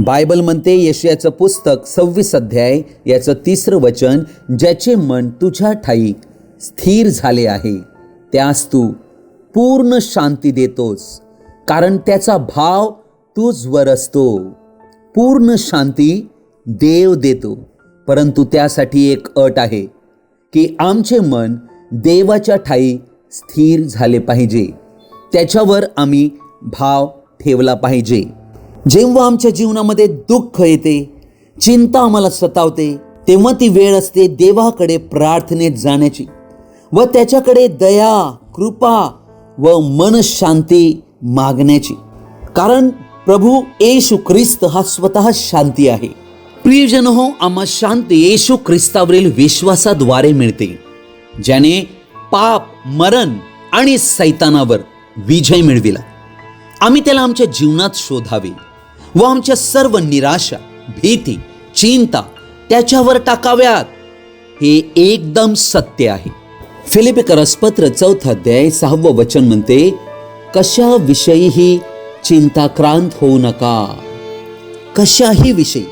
Bible म्हणते यशयाचं पुस्तक सव्वीस अध्याय याचं तिसरं वचन ज्याचे मन तुझ्या ठाई स्थिर झाले आहे त्यास तू पूर्ण शांती देतोस कारण त्याचा भाव तुझवर असतो. पूर्ण शांती देव देतो परंतु त्यासाठी एक अट आहे की आमचे मन देवाच्या ठाई स्थिर झाले पाहिजे त्याच्यावर आम्ही भाव ठेवला पाहिजे. जेव्हा आमच्या जीवनामध्ये दुःख येते चिंता आम्हाला सतावते तेव्हा ती वेळ असते देवाकडे प्रार्थनेत जाण्याची. व त्याच्याकडे दया कृपा व मनशांती मागण्याची. कारण प्रभू येशू ख्रिस्त हा स्वतः शांती आहे. प्रियजन हो आम्हा शांती येशू ख्रिस्तावरील विश्वासाद्वारे मिळते ज्याने पाप मरण आणि सैतानावर विजय मिळविला. आम्ही त्याला आमच्या जीवनात शोधावे. व आमच्या सर्व निराशा भीती चिंता त्याच्यावर टाकाव्यात. हे एकदम सत्य आहे. फिलिपिकरसपत्र चौथा अध्याय सहावं वचन म्हणते कशाविषयीही चिंताक्रांत होऊ नका. कशाही विषयी?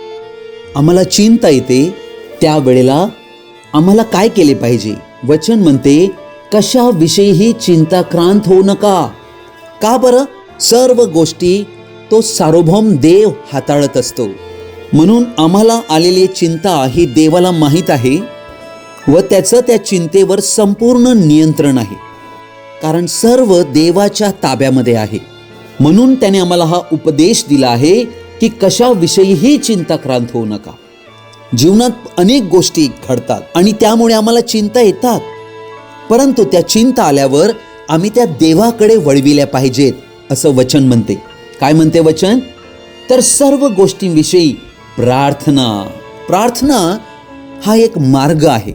आम्हाला चिंता येते त्यावेळेला आम्हाला काय केले पाहिजे? वचन म्हणते कशाविषयीही चिंताक्रांत होऊ नका. का बरं? सर्व गोष्टी तो सार्वभौम देव हाताळत असतो. म्हणून आम्हाला आलेली चिंता ही देवाला माहीत आहे व त्याचं त्या चिंतेवर संपूर्ण नियंत्रण आहे. कारण सर्व देवाच्या ताब्यामध्ये आहे. म्हणून त्याने आम्हाला हा उपदेश दिला आहे की कशाविषयीही चिंताक्रांत होऊ नका. जीवनात अनेक गोष्टी घडतात आणि त्यामुळे आम्हाला चिंता येतात. परंतु त्या चिंता आल्यावर आम्ही त्या देवाकडे वळविल्या पाहिजेत असं वचन म्हणते. काय म्हणते वचन? तर सर्व गोष्टींविषयी प्रार्थना. प्रार्थना हा एक मार्ग आहे.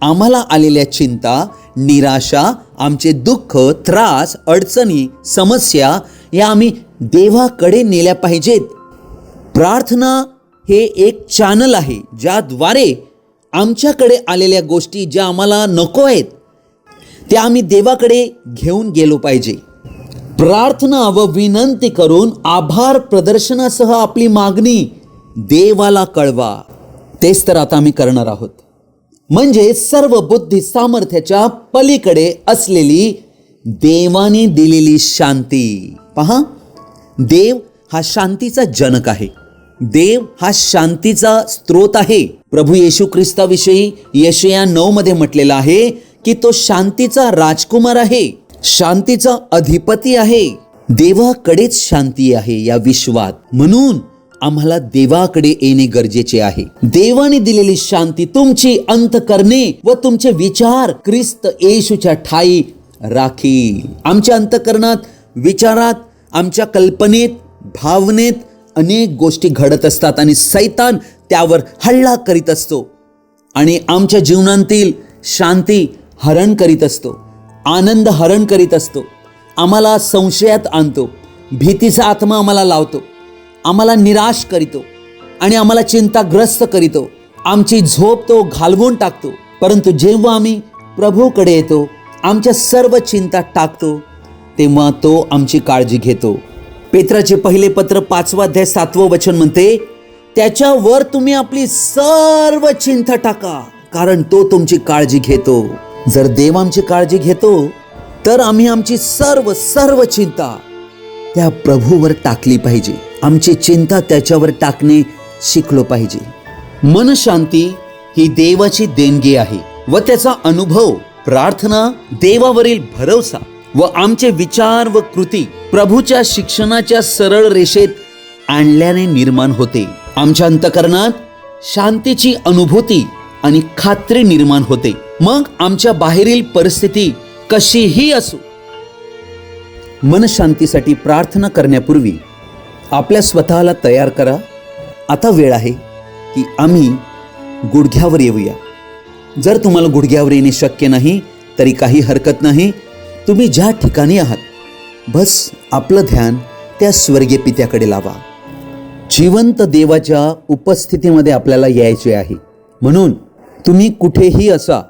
आम्हाला आलेल्या चिंता निराशा आमचे दुःख त्रास अडचणी समस्या या आम्ही देवाकडे नेल्या पाहिजेत. प्रार्थना हे एक चॅनल आहे ज्याद्वारे आमच्याकडे आलेल्या गोष्टी ज्या आम्हाला नको आहेत त्या आम्ही देवाकडे घेऊन गेलो पाहिजे. प्रार्थना व विनंती करून आभार प्रदर्शनासह आपली मागणी देवाला कळवा. तेच तर आता आम्ही करणार आहोत. म्हणजे सर्व बुद्धी सामर्थ्याच्या पलीकडे असलेली देवाने दिलेली शांती. पहा देव हा शांतीचा जनक आहे. देव हा शांतीचा स्रोत आहे. प्रभू येशू ख्रिस्ताविषयी यशया नऊ मध्ये म्हटलेला आहे की तो शांतीचा राजकुमार आहे. शांतीचा अधिपती आहे. देवाकडेच शांती आहे या विश्वात. म्हणून आम्हाला देवाकडे येणे गरजेचे आहे. देवाने दिलेली शांती तुमची अंत करणे व तुमचे विचार ख्रिस्त येशूच्या ठाई राखी आमच्या अंतकरणात विचारात आमच्या कल्पनेत भावनेत अनेक गोष्टी घडत असतात आणि सैतान त्यावर हल्ला करीत असतो आणि आमच्या जीवनातील शांती हरण करीत असतो. आनंद हरण करीत असतो. आम्हाला संशयात आणतो. भीतीचा आत्मा आम्हाला लावतो. आम्हाला निराश करीतो. आणि आम्हाला चिंताग्रस्त करीतो. आमची झोप तो घालवून टाकतो. परंतु जेव्हा आम्ही प्रभूकडे येतो आमच्या सर्व चिंता टाकतो तेव्हा तो आमची काळजी घेतो. पेत्राचे पहिले पत्र पाचवा अध्याय सातवं वचन म्हणते त्याच्यावर तुम्ही आपली सर्व चिंता टाका कारण तो तुमची काळजी घेतो. जर देव आमची काळजी घेतो तर आम्ही आमची सर्व सर्व चिंता त्या प्रभूवर टाकली पाहिजे. आमची चिंता त्याच्यावर टाकणे शिकलो पाहिजे. मनशांती ही देवाची देणगी आहे व त्याचा अनुभव प्रार्थना देवावरील भरोसा व आमचे विचार व कृती प्रभूच्या शिक्षणाच्या सरळ रेषेत आणल्याने निर्माण होते. आमच्या अंतकरणात शांतीची अनुभूती आणि खात्री निर्माण होते. मग आमच्या बाहेरील परिस्थिती कशीही असो मनशांतीसाठी प्रार्थना करण्यापूर्वी आपल्या स्वतःला तयार करा. आता वेळ आहे की आम्ही गुडघ्यावर येऊया. जर तुम्हाला गुडघ्यावर येणे शक्य नाही तरी काही हरकत नाही. तुम्ही ज्या ठिकाणी आहात बस आपलं ध्यान त्या स्वर्गीय पित्याकडे लावा. जिवंत देवाच्या उपस्थितीमध्ये आपल्याला यायचे आहे. म्हणून तुम्ही कुठेही असा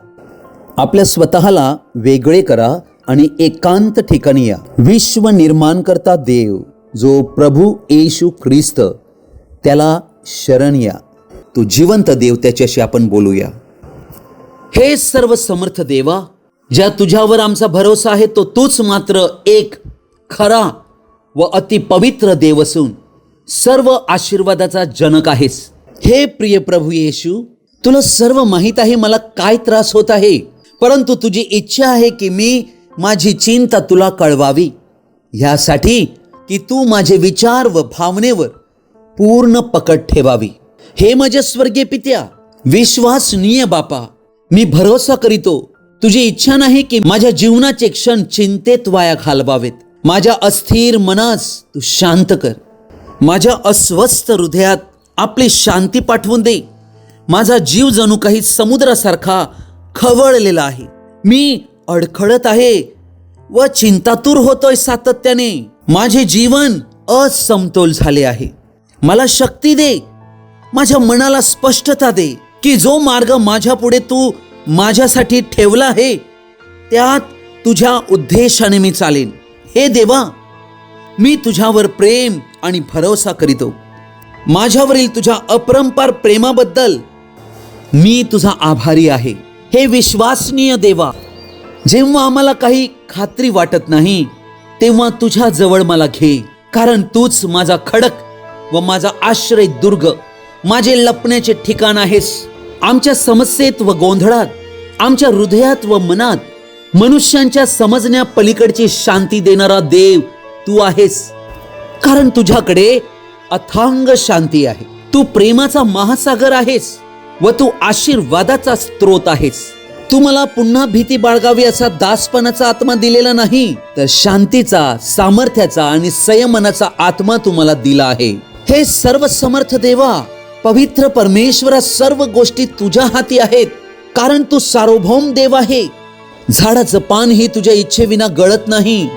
आपल्या स्वतःला वेगळे करा आणि एकांत ठिकाणी या. विश्व निर्माण करता देव जो प्रभू येशू ख्रिस्त त्याला शरण या. तो जिवंत देव त्याच्याशी आपण बोलूया. हे सर्व समर्थ देवा ज्या तुझ्यावर आमचा भरोसा आहे तो तूच मात्र एक खरा व अति पवित्र देव असून सर्व आशीर्वादाचा जनक आहेस. हे प्रिय प्रभू येशू तुला सर्व माहीत आहे मला काय त्रास होत आहे? परंतु तुझी इच्छा आहे की मी माझी चिंता तुला कळवावी. ह्यासाठी की तू माझे विचार व भावनेवर पूर्ण पकड ठेवावी. हे माझ्या स्वर्गीय पित्या विश्वासनीय बापा मी भरोसा करीतो तुझी इच्छा नाही की माझ्या जीवनाचे क्षण चिंतेत वाया घालवावेत. माझ्या अस्थिर मनास तू शांत कर. माझ्या अस्वस्थ हृदयात आपली शांती पाठवून दे. माझा जीव जणू काही समुद्रासारखा खवळलेला आहे. मी अडखळत आहे व चिंतातूर होतोय सातत्याने. माझे जीवन असमतोल झाले आहे. मला शक्ती दे. माझ्या मनाला स्पष्टता दे की जो मार्ग माझ्या पुढे तू माझ्यासाठी ठेवला आहे त्यात तुझ्या उद्देशाने मी चालेन. हे देवा मी तुझ्यावर प्रेम आणि भरोसा करीतो. माझ्यावरील तुझ्या अपरंपार प्रेमाबद्दल मी तुझा आभारी आहे. हे विश्वासनीय देवा जेव्हा आम्हाला काही खात्री वाटत नाही तेव्हा तुझ्या जवळ मला घे कारण तूच माझा खडक व माझा आश्रय दुर्ग. माझे लपण्याचे ठिकाण आहेस. आमच्या समस्येत व गोंधळात आमच्या हृदयात व मनात मनुष्यांच्या समजण्या पलीकडची शांती देणारा देव तू आहेस. कारण तुझ्याकडे अथांग शांती आहे. तू प्रेमाचा महासागर आहेस. व तू आशीर्वादाचा स्त्रोत आहेस. तू मला पुन्हा भीती बाळगावी असा दासपणाचा आत्मा दिलेला नाही तर शांतीचा सामर्थ्याचा आणि संयमनाचा आत्मा तुम्हाला दिला आहे. हे सर्व समर्थ देवा पवित्र परमेश्वरा सर्व गोष्टी तुझ्या हाती आहेत कारण तू सार्वभौम देव आहे. झाडाचं पान ही तुझ्या इच्छेविना गळत नाही.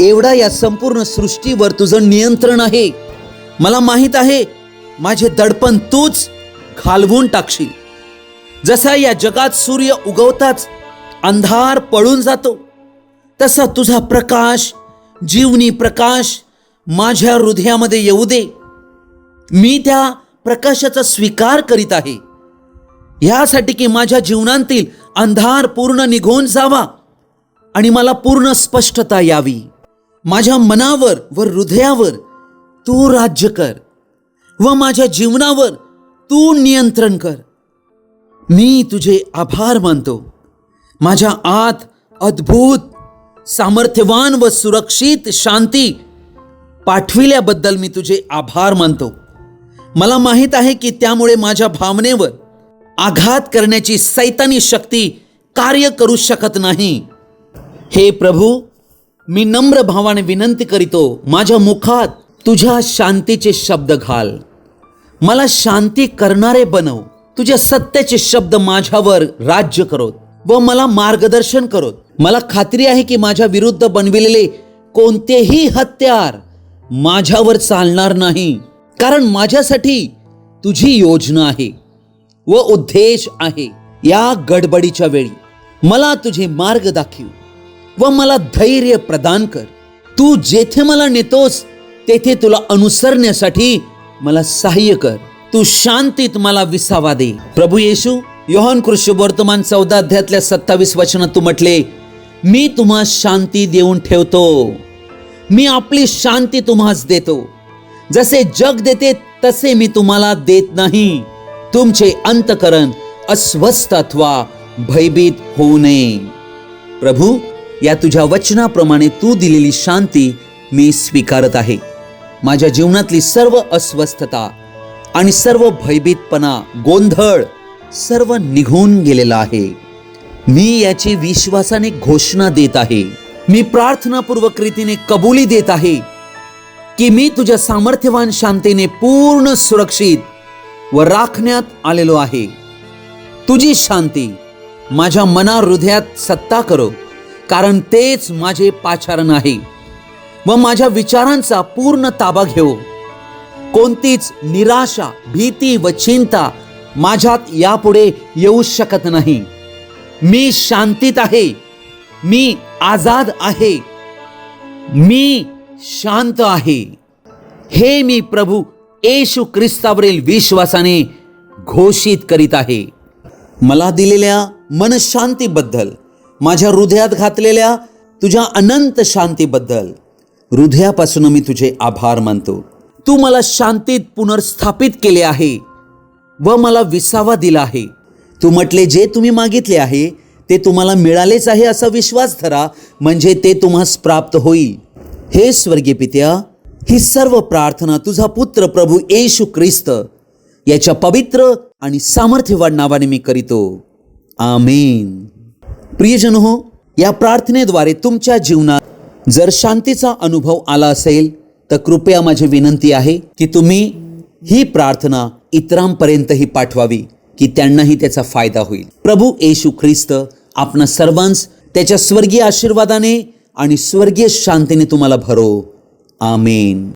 एवढा या संपूर्ण सृष्टीवर तुझं नियंत्रण आहे. मला माहीत आहे माझे दडपण तूच खालवून टाकशील. जसा या जगात सूर्य उगवताच अंधार पळून जातो तसा तुझा प्रकाश जीवनी प्रकाश माझ्या हृदयामध्ये येऊ दे. मी त्या प्रकाशाचा स्वीकार करीत आहे. ह्यासाठी की माझ्या जीवनातील अंधार पूर्ण निघून जावा आणि मला पूर्ण स्पष्टता यावी. माझ्या मनावर व हृदयावर तू राज्य कर व माझ्या जीवनावर तू नियंत्रण कर. मी तुझे आभार मानतो. माझ्या आत अद्भुत सामर्थ्यवान व सुरक्षित शांती पाठविल्याबद्दल मी तुझे आभार मानतो. मला माहीत आहे की त्यामुळे माझ्या भावनेवर आघात करण्याची सैतानी शक्ती कार्य करू शकत नाही. हे प्रभू मी नम्र भावाने विनंती करीतो माझ्या मुखात तुझ्या शांतीचे शब्द घाल. मला शांती करणारे बनव. तुझ्या सत्याचे शब्द माझ्यावर राज्य करोत व मला मार्गदर्शन करोत. मला खात्री आहे की माझ्या विरुद्ध बनविलेले कोणतेही हत्यार माझ्यावर चालणार नाही. कारण माझ्यासाठी तुझी योजना आहे व उद्देश आहे या गडबडीच्या वेळी. मला तुझे मार्ग दाखव व मला धैर्य प्रदान कर. तू जेथे मला नेतोस तेथे तुला अनुसरण्यासाठी मला सहाय्य कर. तू शांतीत मला विसावा दे. प्रभू येशू योहान कृष्ण वर्तमान चौदा अध्यातल्या सत्तावीस वचनात तू म्हटले मी तुम्हा शांती देऊन ठेवतो. मी आपली शांती तुम्हास देतो. जसे जग देते तसे मी तुम्हाला देत नाही. तुमचे अंतकरण अस्वस्थ अथवा भयभीत होऊ नये. प्रभू या तुझ्या वचनाप्रमाणे तू दिलेली शांती मी स्वीकारत आहे. माझ्या जीवनातली सर्व अस्वस्थता आणि सर्व भयभीतपणा गोंधळ सर्व निघून गेलेला आहे. मी याची विश्वासाने घोषणा देत आहे. मी प्रार्थनापूर्वक रीतीने कबुली देत आहे की मी तुझ्या सामर्थ्यवान शांतीने पूर्ण सुरक्षित व राखण्यात आलेलो आहे. तुझी शांती माझ्या मना हृदयात सत्ता करो कारण तेच माझे पाचारण आहे. व माझ्या विचारांचा पूर्ण ताबा घेऊ कोणतीच निराशा भीती व चिंता माझ्यात यापुढे येऊ शकत नाही. मी शांतीत आहे. मी आजाद आहे. मी शांत आहे. हे मी प्रभू येशू ख्रिस्तावरील विश्वासाने घोषित करीत आहे. मला दिलेल्या मनशांतीबद्दल माझ्या हृदयात घातलेल्या तुझ्या अनंत शांतीबद्दल हृदयापासून मी तुझे आभार मानतो. तू मला शांतीत पुनर्स्थापित केले आहे व मला विसावा दिला आहे. तू म्हटले जे तुम्ही मागितले आहे ते तुम्हाला मिळालेच आहे असा विश्वास धरा म्हणजे ते तुम्हास प्राप्त होईल. हे स्वर्गीय पित्या ही सर्व प्रार्थना तुझा पुत्र प्रभू येशू ख्रिस्त याच्या पवित्र आणि सामर्थ्यवान नावाने मी करीतो. आमेन. प्रियजन हो या प्रार्थनेद्वारे तुमच्या जीवनात जर शांतीचा अनुभव आला असेल तर कृपया माझी विनंती आहे की तुम्ही ही प्रार्थना इतरांपर्यंतही पाठवावी की त्यांनाही त्याचा फायदा होईल. प्रभू येशू ख्रिस्त आपणा सर्वांस त्याच्या स्वर्गीय आशीर्वादाने आणि स्वर्गीय शांतीने तुम्हाला भरो. आमेन.